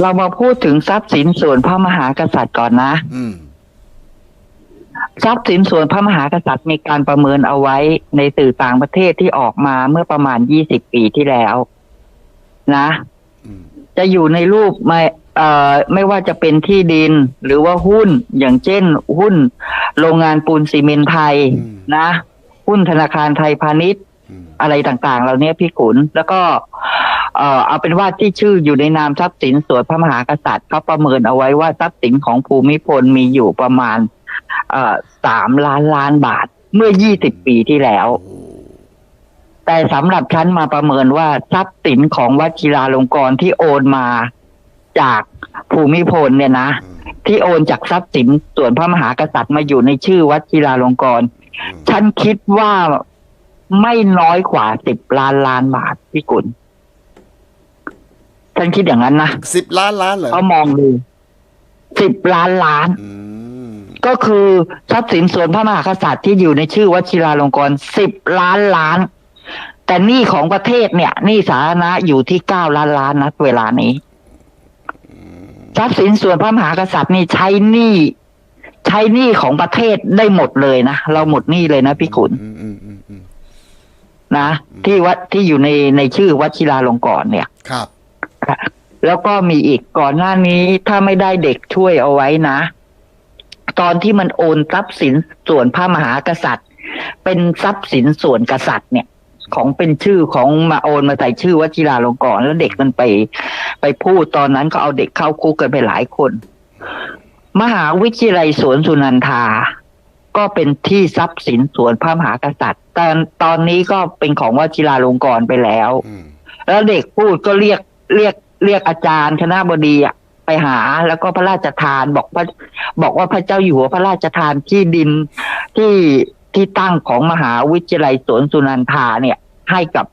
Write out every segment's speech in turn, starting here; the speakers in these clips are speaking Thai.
เรามาพูดถึงทรัพย์สินส่วนพระมหากษัตริย์ก่อนนะอืมทรัพย์สินส่วนพระมหากษัตริย์มีการประเมินเอาไว้ในสื่อต่างประเทศที่ออกมาเมื่อประมาณ20ปีที่แล้ว นะอืมจะอยู่ในรูปไม่เอ่อไม่ว่าจะเป็นที่ดิน หรือว่าหุ้นอย่างเช่น หุ้น โรงงานปูนซีเมนต์ไทย นะ หุ้นธนาคารไทยพาณิชย์อืมอะไรต่างๆ เหล่านี้พี่ขุนแล้วก็ เอ่อเอาเป็นว่าที่ชื่ออยู่ในนามทรัพย์สินส่วนพระมหากษัตริย์เขาประเมินเอาไว้ว่าทรัพย์สินของภูมิพลมีอยู่ประมาณเอ่อสามล้านล้านบาทเมื่อ20ปีที่แล้วโอ้แต่สำหรับฉันมาประเมินว่าทรัพย์สินของวัชิราลงกรณ์ที่โอนมาจากภูมิพลเนี่ยนะอืมที่โอนจากทรัพย์สินส่วนพระมหากษัตริย์มาอยู่ในชื่อวัชิราลงกรณ์อืมฉันคิดว่าไม่น้อยกว่าสิบล้านล้านบาทพี่กุล ฉันคิดอย่างนั้นนะสิบล้านล้านเหรอเขามองดูสิบล้านล้านอืมก็คือทรัพย์สินส่วนพระมหากษัตริย์ที่อยู่ในชื่อวชิราลงกรณ์สิบล้านล้าน แต่หนี้ของประเทศเนี่ยหนี้สาธารณะอยู่ที่เก้าล้านล้านนะเวลานี้ทรัพย์สินส่วนพระมหากษัตริย์นี่ใช้หนี้ใช้หนี้ของประเทศได้หมดเลยนะเราหมดหนี้เลยนะพี่ขุนอืมอืมอืมอืมนะที่วัดที่อยู่ในในชื่อวชิราลงกรณ์เนี่ยครับ แล้วก็มีอีกก่อนหน้านี้ถ้าไม่ได้เด็กช่วยเอาไว้นะ ตอนที่มันโอนทรัพย์สินส่วนพระมหากษัตริย์ เป็นทรัพย์สินส่วนกษัตริย์เนี่ย ของเป็นชื่อของมาโอนมาใส่ชื่อวชิราลงกรณ์แล้วเด็กมันไปไปพูดตอนนั้นก็เอาเด็กเข้าคุกกันไปหลายคน มหาวิทยาลัยสวนสุนันทา ก็เป็นที่ทรัพย์สินส่วนพระมหากษัตริย์แต่ตอนนี้ก็เป็นของวชิราลงกรณ์ไปแล้วอืมแล้วเด็กพูดก็เรียก เรียกเรียกอาจารย์คณะบดีอะไปหาแล้วก็พระราชทานบอกพระบอกว่าพระเจ้าอยู่หัวพระราชทานที่ดินที่ที่ตั้งของมหาวิทยาลัยสวนสุนันทาเนี่ย ให้กับ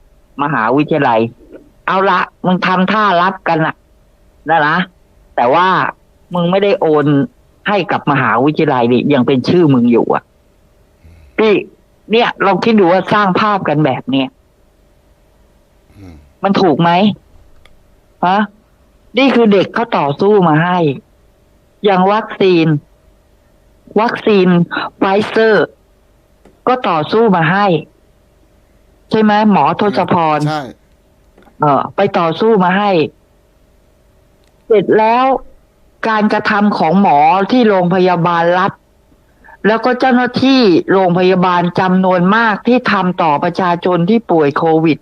มหาวิทยาลัย เอาละมึงทำท่ารับกันอะนะนะแต่ว่ามึงไม่ได้โอนให้กับมหาวิทยาลัยดิยังเป็นชื่อมึงอยู่อะพี่เนี่ยลองคิดดูว่าสร้างภาพกันแบบเนี้ยมันถูกไหม ฮะนี่คือเด็กเขาต่อสู้มาให้ อย่างวัคซีน วัคซีนไฟเซอร์ ก็ต่อสู้มาให้ ใช่ไหมหมอทศพรใช่เออไปต่อสู้มาให้ เสร็จแล้วการกระทำของหมอที่โรงพยาบาลรัฐแล้วก็เจ้าหน้าที่โรงพยาบาลจำนวนมากที่ทำต่อประชาชนที่ป่วยโควิด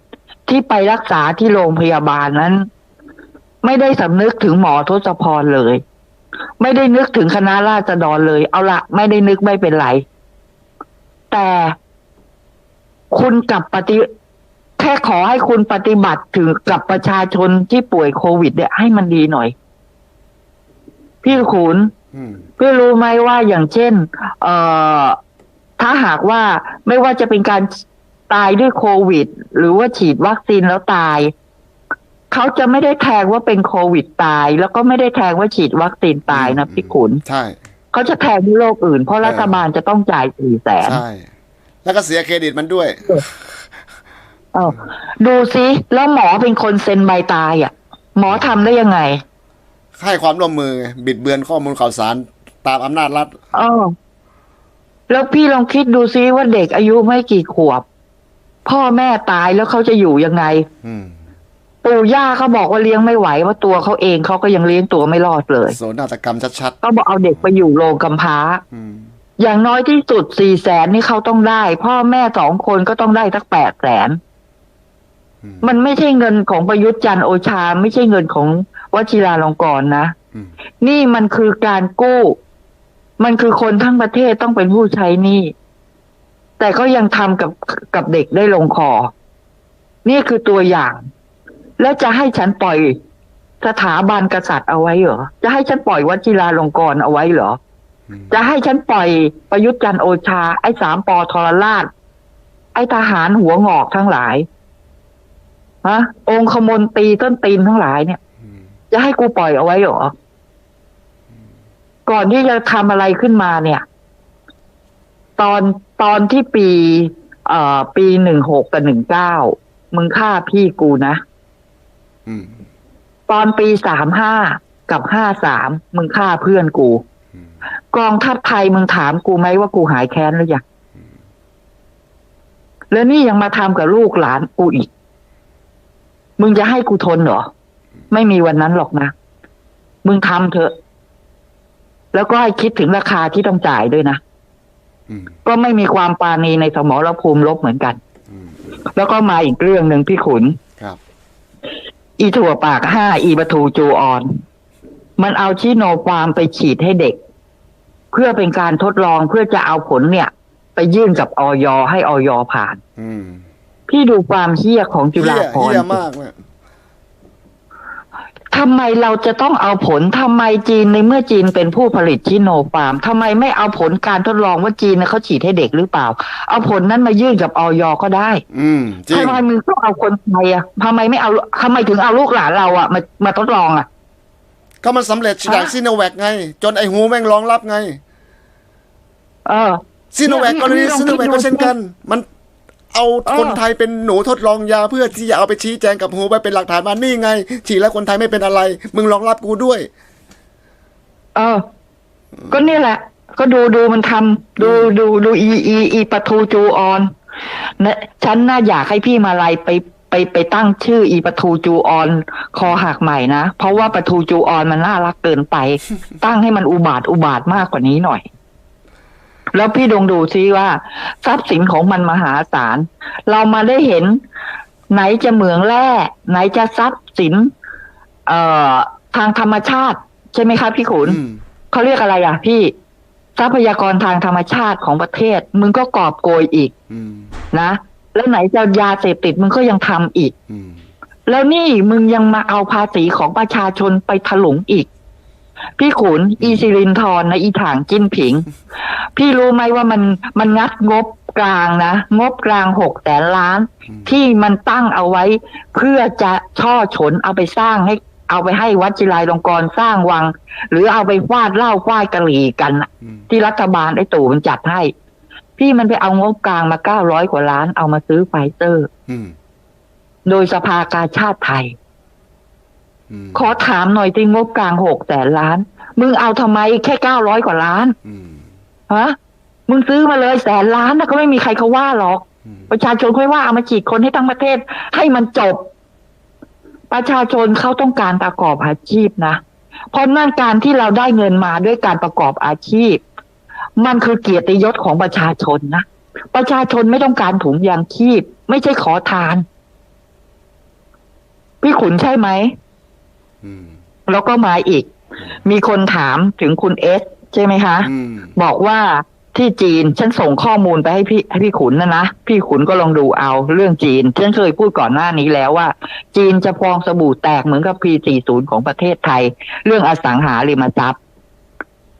ที่ไปรักษาที่โรงพยาบาลนั้น ไม่ได้สำนึกถึงหมอทศพรเลย ไม่ได้นึกถึงคณะราษฎรเลย เอาละไม่ได้นึกไม่เป็นไร แต่คุณกลับปฏิแค่ขอให้คุณปฏิบัติถึงกับประชาชนที่ป่วยโควิด เนี่ย ให้มันดีหน่อย พี่ขุนอืมพี่รู้ไหมว่าอย่างเช่น เอ่อ ถ้าหากว่าไม่ว่าจะเป็นการตายด้วยโควิด หรือว่าฉีดวัคซีนแล้วตาย เขาจะไม่ได้แทงว่าเป็นโควิดตาย แล้วก็ไม่ได้แทงว่าฉีดวัคซีนตายนะพี่ขุนใช่เขาจะแทงที่โรคอื่น เพราะเออรัฐบาลจะต้องจ่ายสี่แสนใช่แล้วก็เสียเครดิตมันด้วยเออดูซิแล้วหมอเป็นคนเซ็นใบตายอะ หมอทำได้ยังไงให้ความร่วมมือไงบิดเบือนข้อมูลข่าวสารตามอำนาจรัฐเออแล้วพี่ลองคิดดูซิว่าเด็กอายุไม่กี่ขวบ พ่อแม่ตายแล้วเขาจะอยู่ยังไงอืม ปู่ย่าเขาบอกว่าเลี้ยงไม่ไหวว่าตัวเขาเองเขาก็ยังเลี้ยงตัวไม่รอดเลยโสนาฏกรรมชัดก็บอกเอาเด็กไปอยู่โรงกำพร้าๆอืมอย่างน้อยที่สุดสี่แสนนี่เขาต้องได้ พ่อแม่สองคนก็ต้องได้สักแปดแสนอืมมันไม่ใช่เงินของประยุทธ์จันทร์โอชา ไม่ใช่เงินของวชิราลงกรณ์นะอืมนี่มันคือการกู้ มันคือคนทั้งประเทศต้องเป็นผู้ใช้หนี้แต่ก็ยังทำกับกับเด็กได้ลงคอ นี่คือตัวอย่าง แล้วจะให้ฉันปล่อยสถาบันกษัตริย์เอาไว้เหรอ จะให้ฉันปล่อยวชิราลงกรณ์เอาไว้เหรออืมจะให้ฉันปล่อยประยุทธ์จันทร์โอชา ไอ้สามปอทรราช ไอ้ทหารหัวงอกทั้งหลายฮะองคมนตรีต้นตีนทั้งหลายเนี่ยอืมจะให้กูปล่อยเอาไว้เหรอ ก่อนที่จะทำอะไรขึ้นมาเนี่ย ตอนตอนที่ปี เอ่อ ปีหนึ่งหกกับหนึ่งเก้ามึงฆ่าพี่กูนะอืม ตอนปีสามห้ากับห้าสามมึงฆ่าเพื่อนกูอืมกองทัพไทยมึงถามกูไหมว่ากูหายแค้นหรือยังแล้วนี่ยังมาทำกับลูกหลานกูอีก มึงจะให้กูทนเหรอ ไม่มีวันนั้นหรอกนะ มึงทำเถอะ แล้วก็ให้คิดถึงราคาที่ต้องจ่ายด้วยนะอืมก็ไม่มีความปราณีในสมรภูมิลบเหมือนกันอืมแล้วก็มาอีกเรื่องหนึ่งพี่ขุนครับ อีถั่วปากห้าอีปทูจูออน มันเอาชิโนฟาร์มไปฉีดให้เด็ก เพื่อเป็นการทดลองเพื่อจะเอาผลเนี่ย ไปยื่นกับออยให้ออยผ่านอืมพี่ดูความเฮี้ยของจุเฮีฬายภรเฮียณ์มากเนี่ย ทำไมเราจะต้องเอาผลทำไมจีนในเมื่อจีนเป็นผู้ผลิตชิโนฟาร์มทำไมไม่เอาผลการทดลองว่าจีนเนี่ยเขาฉีดให้เด็กหรือเปล่า เอาผลนั้นมายื่นกับออยก็ได้ อืมจริงทำไมมึงต้องเอาคนไทยอะทำไมไม่เอาทำไมถึงเอาลูกหลานเราอะมามาทดลองอะ ก็มันสำเร็จจากฮะซีโนแวคไง จนไอหูแม่งรองรับไง เออซีโนแวคเนี่ยกรณีพี่ลองซีโนแวคคิดดูก็เช่นกัน มัน เอาคนไทยเป็นหนูทดลองยาเพื่อที่จะเอาไปชี้แจงกับหูไปเป็นหลักฐานมานี่ไง ฉีดแล้วคนไทยไม่เป็นอะไร มึงรองรับกูด้วย เออ ก็เนี่ยแหละ ก็ดูดูมันทำดูดูดูอีอีอีปะทูจูออนนะฉันน่าอยากให้พี่มาลัยไปไปไปตั้งชื่ออีปะทูจูออน คอหักใหม่นะ เพราะว่าปะทูจูออนมันน่ารักเกินไป ตั้งให้มันอุบาทอุบาทมากกว่านี้หน่อย แล้วพี่ดงดูซิว่า ทรัพย์สินของมันมหาศาล เรามาได้เห็น ไหนจะเหมืองแร่ ไหนจะทรัพย์สิน เอ่อทางธรรมชาติ ใช่ไหมครับพี่ขุนอืมเขาเรียกอะไรอะ พี่ทรัพยากรทางธรรมชาติของประเทศ มึงก็กอบโกยอีกอืมนะ แล้วไหนจะยาเสพติดมึงก็ยังทำอีกอืมแล้วนี่มึงยังมาเอาภาษีของประชาชนไปถลุงอีก พี่ขุนอีซิลินทรนะอีถางจิ้นผิง พี่รู้ไหมว่ามันมันงัดงบกลางนะ งบกลางหกแสนล้านอืมที่มันตั้งเอาไว้ เพื่อจะช่อฉนเอาไปสร้างให้ เอาไปให้วัดจิรายลงกรณ์สร้างวัง หรือเอาไปฟาดเหล้าฟาดกะหรี่กันน่ะอืมที่รัฐบาลไอ้ตู่มันจัดให้ พี่มันไปเอางบกลางมาเก้าร้อยกว่าล้านเอามาซื้อไฟเซอร์อืมโดยสภากาชาติไทยอืม ขอถามหน่อยที่งบกลางหกแสนล้าน มึงเอาทำไมแค่เก้าร้อยกว่าล้านอืมฮะมึงซื้อมาเลยแสนล้านนะก็ไม่มีใครเขาว่าหรอกอืมประชาชนค่อยว่าเอามาฉีดคนให้ทั้งประเทศ ให้มันจบ ประชาชนเขาต้องการประกอบอาชีพนะเพราะนั่นการที่เราได้เงินมาด้วยการประกอบอาชีพ มันคือเกียรติยศของประชาชนนะประชาชนไม่ต้องการถุงยางชีพ ไม่ใช่ขอทาน พี่ขุนใช่ไหมอืม แล้วก็มาอีก มีคนถามถึงคุณเอสใช่ไหมคะอืมบอกว่าที่จีนฉันส่งข้อมูลไปให้พี่ให้พี่ขุนนะนะ พี่ขุนก็ลองดูเอาเรื่องจีน ฉันเคยพูดก่อนหน้านี้แล้วว่า จีนจะฟองสบู่แตกเหมือนกับ P40 ของประเทศไทย เรื่องอสังหาริมทรัพย์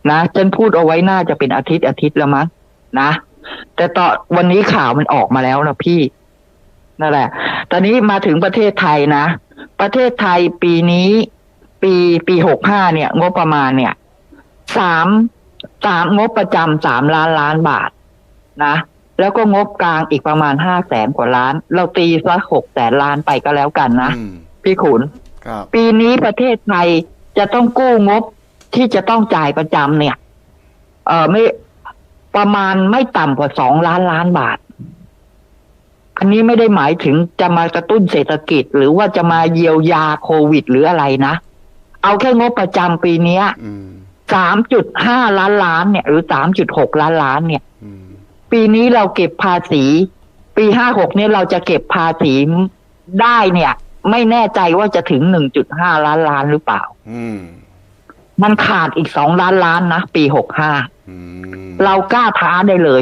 นะฉันพูดเอาไว้น่าจะเป็นอาทิตย์อาทิตย์แล้วมั้งนะแต่ต่อวันนี้ข่าวมันออกมาแล้วนะพี่ นั่นแหละ ตอนนี้มาถึงประเทศไทยนะ ประเทศไทยปีนี้ ปีปีหกห้าเนี่ย งบประมาณเนี่ยสามสามงบประจำสามล้านล้านบาทนะ แล้วก็งบกลางอีกประมาณห้าแสนกว่าล้าน เราตีซะหกแสนล้านไปก็แล้วกันนะอืมพี่ขุนครับปีนี้ประเทศไทยจะต้องกู้งบที่จะต้องจ่ายประจำเนี่ย เออไม่ประมาณไม่ต่ำกว่าสองล้านล้านบาท อันนี้ไม่ได้หมายถึงจะมากระตุ้นเศรษฐกิจ หรือว่าจะมาเยียวยาโควิด หรืออะไรนะ เอาแค่งบประจำปีเนี้ยอืมสามจุดห้าล้านล้านเนี่ย หรือสามจุดหกล้านล้านเนี่ยอืมปีนี้เราเก็บภาษี ปีห้าหกเนี่ยเราจะเก็บภาษีได้เนี่ย ไม่แน่ใจว่าจะถึงหนึ่งจุดห้าล้านล้านหรือเปล่าอืมมันขาดอีกสองล้านล้านนะ ปีหกห้าอืมเรากล้าท้าได้เลย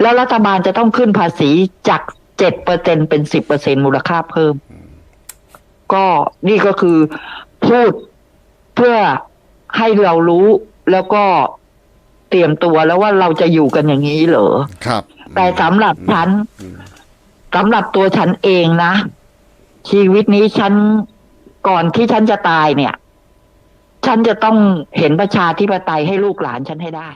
แล้วรัฐบาลจะต้องขึ้นภาษีจาก เจ็ดเปอร์เซ็นเป็นสิบเปอร์เซ็นมูลค่าเพิ่ม ก็นี่ก็คือพูดเพื่อให้เรารู้แล้วก็เตรียมตัวแล้วว่าเราจะอยู่กันอย่างนี้เหรอ ครับ แต่สำหรับฉันอืมสำหรับตัวฉันเองนะ ชีวิตนี้ฉันก่อนที่ฉันจะตายเนี่ย ฉันจะต้องเห็นประชาธิปไตยให้ลูกหลานฉันให้ได้